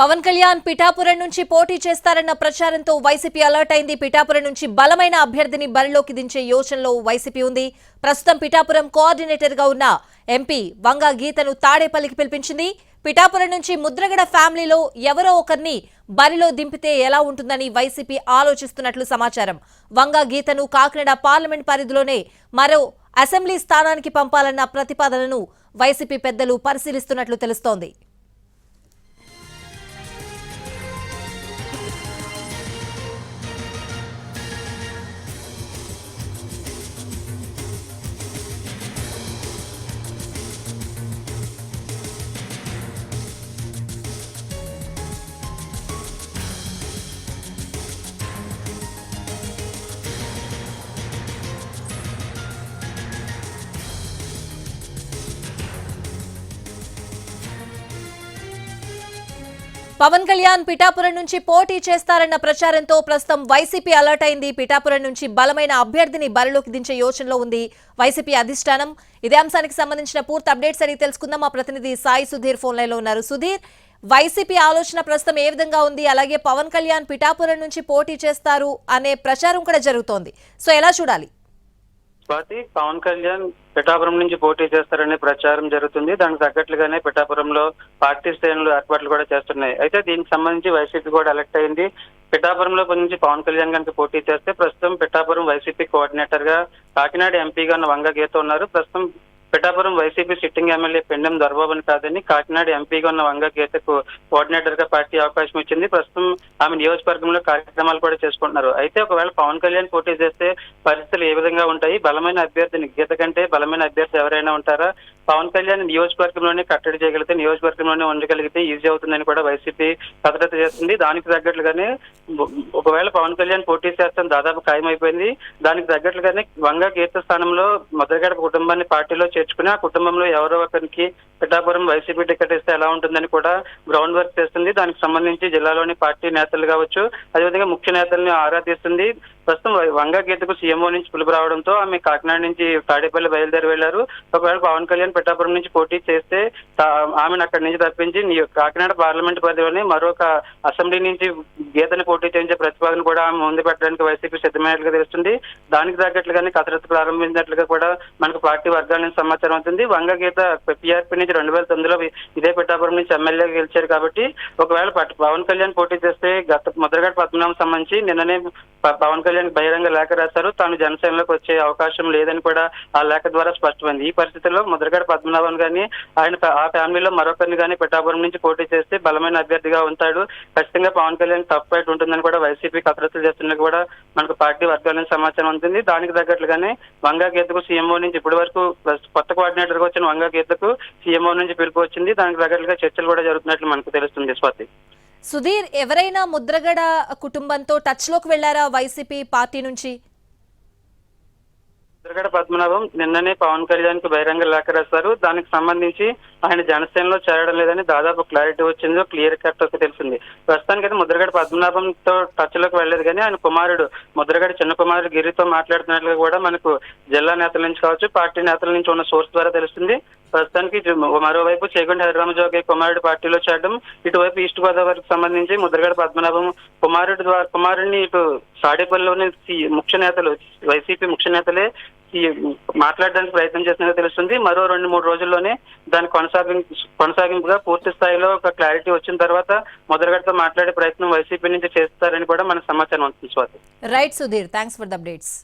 పవన్ కళ్యాణ్ పిఠాపురం నుంచి పోటీ చేస్తారన్న ప్రచారంతో వైసీపీ అలర్ట్ అయింది. పిఠాపురం నుంచి బలమైన అభ్యర్థిని బరిలోకి దించే యోచనలో వైసీపీ ఉంది. ప్రస్తుతం పిఠాపురం కోఆర్డినేటర్గా ఉన్న ఎంపీ వంగా గీతను తాడేపల్లికి పిలిపించింది. పిఠాపురం నుంచి ముద్రగడ ఫ్యామిలీలో ఎవరో ఒకరిని బరిలో దింపితే ఎలా ఉంటుందని వైసీపీ ఆలోచిస్తున్నట్లు సమాచారం. వంగా గీతను కాకినాడ పార్లమెంట్ పరిధిలోనే మరో అసెంబ్లీ స్థానానికి పంపాలన్న ప్రతిపాదనను వైసీపీ పెద్దలు పరిశీలిస్తున్నట్లు తెలుస్తోంది. పవన్ కళ్యాణ్ పిఠాపురం నుంచి పోటీ చేస్తారన్న ప్రచారంతో ప్రస్తుతం వైసీపీ అలర్ట్ అయింది. పిఠాపురం నుంచి బలమైన అభ్యర్థిని బరిలోకి దించే యోచనలో ఉంది వైసీపీ అధిష్టానం. ఇదే అంశానికి సంబంధించిన పూర్తి అప్డేట్స్ అడిగి తెలుసుకుందాం. మా ప్రతినిధి సాయి సుధీర్ ఫోన్ లైన్లో ఉన్నారు. సుధీర్ వైసీపీ ఆలోచన ప్రస్తుతం ఏ విధంగా ఉంది? అలాగే పవన్ కళ్యాణ్ పిఠాపురం నుంచి పోటీ చేస్తారు అనే ప్రచారం కూడా జరుగుతోంది. సో ఎలా చూడాలి? స్వాతి పవన్ కళ్యాణ్ పిఠాపురం నుంచి పోటీ చేస్తారనే ప్రచారం జరుగుతుంది. దానికి తగ్గట్లుగానే పిఠాపురంలో పార్టీ శ్రేణులు ఏర్పాట్లు కూడా చేస్తున్నాయి. అయితే దీనికి సంబంధించి వైసీపీ కూడా ఎలక్ట్ అయింది. పిఠాపురంలో నుంచి పవన్ కళ్యాణ్ కనుక పోటీ చేస్తే ప్రస్తుతం పిఠాపురం వైసీపీ కోఆర్డినేటర్గా కాకినాడ ఎంపీగా ఉన్న వంగ గీత ఉన్నారు. ప్రస్తుతం Pithapuram YCP sitting MLA Pendem దొరబాబుని కాదని కాకినాడ ఎంపీగా ఉన్న వంగ గీతకు కోఆర్డినేటర్గా పార్టీ అవకాశం ఇచ్చింది. ప్రస్తుతం ఆమె నియోజకవర్గంలో కార్యక్రమాలు కూడా చేసుకుంటున్నారు. అయితే ఒకవేళ పవన్ కళ్యాణ్ పోటీ చేస్తే పరిస్థితులు ఏ విధంగా ఉంటాయి? బలమైన అభ్యర్థిని గీత కంటే బలమైన అభ్యర్థి ఎవరైనా ఉంటారా? పవన్ కళ్యాణ్ నియోజకవర్గంలోనే కట్టడి చేయగలిగితే నియోజకవర్గంలోనే ఉండగలిగితే ఈజీ అవుతుందని కూడా వైసీపీ భద్రత చేస్తుంది. దానికి తగ్గట్లుగానే ఒకవేళ పవన్ కళ్యాణ్ పోటీ చేస్తాం దాదాపు ఖాయమైపోయింది. దానికి తగ్గట్లుగానే వంగ గీత స్థానంలో మొదలగడ కుటుంబాన్ని పార్టీలో చేర్చుకుని ఆ కుటుంబంలో ఎవరో ఒకరికి పిఠాపురం వైసీపీ టికెట్ ఇస్తే ఎలా ఉంటుందని కూడా గ్రౌండ్ వర్క్ చేస్తుంది. దానికి సంబంధించి జిల్లాలోని పార్టీ నేతలు కావచ్చు అదేవిధంగా ముఖ్య నేతల్ని ఆరా తీస్తుంది. ప్రస్తుతం వంగ గీతకు సీఎంఓ నుంచి పిలుపు రావడంతో ఆమె కాకినాడ నుంచి తాడేపల్లి బయలుదేరి వెళ్ళారు ఒకవేళ పవన్ కళ్యాణ్ పెట్టాపురం నుంచి పోటీ చేస్తే ఆమెను అక్కడి నుంచి తప్పించి కాకినాడ పార్లమెంట్ పరిధిలోని మరొక అసెంబ్లీ నుంచి గీతని పోటీ చేయించే ప్రతిపాదన కూడా ఆమె ముందు పెట్టడానికి వైసీపీ సిద్ధమైనట్లుగా తెలుస్తుంది. దానికి తగ్గట్లుగానే కసరత్తు ప్రారంభించినట్లుగా కూడా మనకు పార్టీ వర్గాల నుంచి సమాచారం అవుతుంది. వంగ గీత పిఆర్పీ నుంచి రెండు వేల తొమ్మిదిలో ఇదే పెట్టాపురం నుంచి ఎమ్మెల్యేగా గెలిచారు కాబట్టి ఒకవేళ పవన్ కళ్యాణ్ పోటీ చేస్తే గత ముద్రగడ పద్మనాభం సంబంధించి నిన్ననే పవన్ కళ్యాణ్ బహిరంగ లేఖ రాశారు. తాను జనసేనలోకి వచ్చే అవకాశం లేదని కూడా ఆ లేఖ ద్వారా స్పష్టమైంది. ఈ పరిస్థితుల్లో ముద్రగడ పద్మనాభన్ గాని ఆయన ఆ ఫ్యామిలీలో మరొకరిని గాని పిఠాపురం నుంచి పోటీ చేస్తే బలమైన అభ్యర్థిగా ఉంటాడు. ఖచ్చితంగా పవన్ కళ్యాణ్ టఫ్ ఫైట్ ఉంటుందని కూడా వైసీపీ కసరత్తులు చేస్తున్నట్టు కూడా మనకు పార్టీ వర్గాల నుంచి సమాచారం ఉంటుంది దానికి తగ్గట్లుగానే వంగా గీతకు సీఎంఓ నుంచి ఇప్పటి వరకు కొత్త కోఆర్డినేటర్గా వచ్చిన వంగా గీతకు సీఎంఓ నుంచి పిలుపు వచ్చింది. దానికి తగ్గట్లుగా చర్చలు కూడా జరుగుతున్నట్లు మనకు తెలుస్తుంది స్వాతి. సుధీర్ ఎవరైనా ముద్రగడ కుటుంబంతో టచ్లోకి వెళ్ళారా వైసీపీ పార్టీ నుంచి? ముద్రగడ పద్మనాభం నిన్ననే పవన్ కళ్యాణ్కి బహిరంగ లేఖ రాశారు. దానికి సంబంధించి ఆయన జనసేనలో చేరడం లేదని దాదాపు క్లారిటీ వచ్చిందో క్లియర్ కట్ ఒక తెలిసింది. ప్రస్తుతానికి అయితే ముద్రగడ పద్మనాభంతో టచ్లోకి వెళ్ళేదు కానీ ఆయన కుమారుడు ముద్రగడ చిన్న కుమారుడు గిరితో మాట్లాడుతున్నట్లుగా కూడా మనకు జిల్లా నేతల నుంచి కావచ్చు పార్టీ నేతల నుంచి ఉన్న సోర్స్ ద్వారా తెలుస్తుంది. ప్రస్తుతానికి మరోవైపు చేగొండ హరిరామ జోగి కుమారుడు పార్టీలో చేరడం ఇటువైపు ఈస్ట్ గోదావరికి సంబంధించి ముద్రగడ పద్మనాభం కుమారుడు ద్వారా కుమారుడిని ఇటు సాడేపల్లిలోని ముఖ్య నేతలు వైసీపీ ముఖ్య నేతలే మాట్లాడడానికి ప్రయత్నం చేసినట్టు తెలుస్తుంది. మరో రెండు మూడు రోజుల్లోనే దాని కొనసాగింపు కొనసాగింపుగా పూర్తి స్థాయిలో ఒక క్లారిటీ వచ్చిన తర్వాత మొదలగడతో మాట్లాడే ప్రయత్నం వైసీపీ నుంచి చేస్తారని కూడా మనకు సమాచారం ఉంటుంది Swathi. Right Sudheer thanks for the updates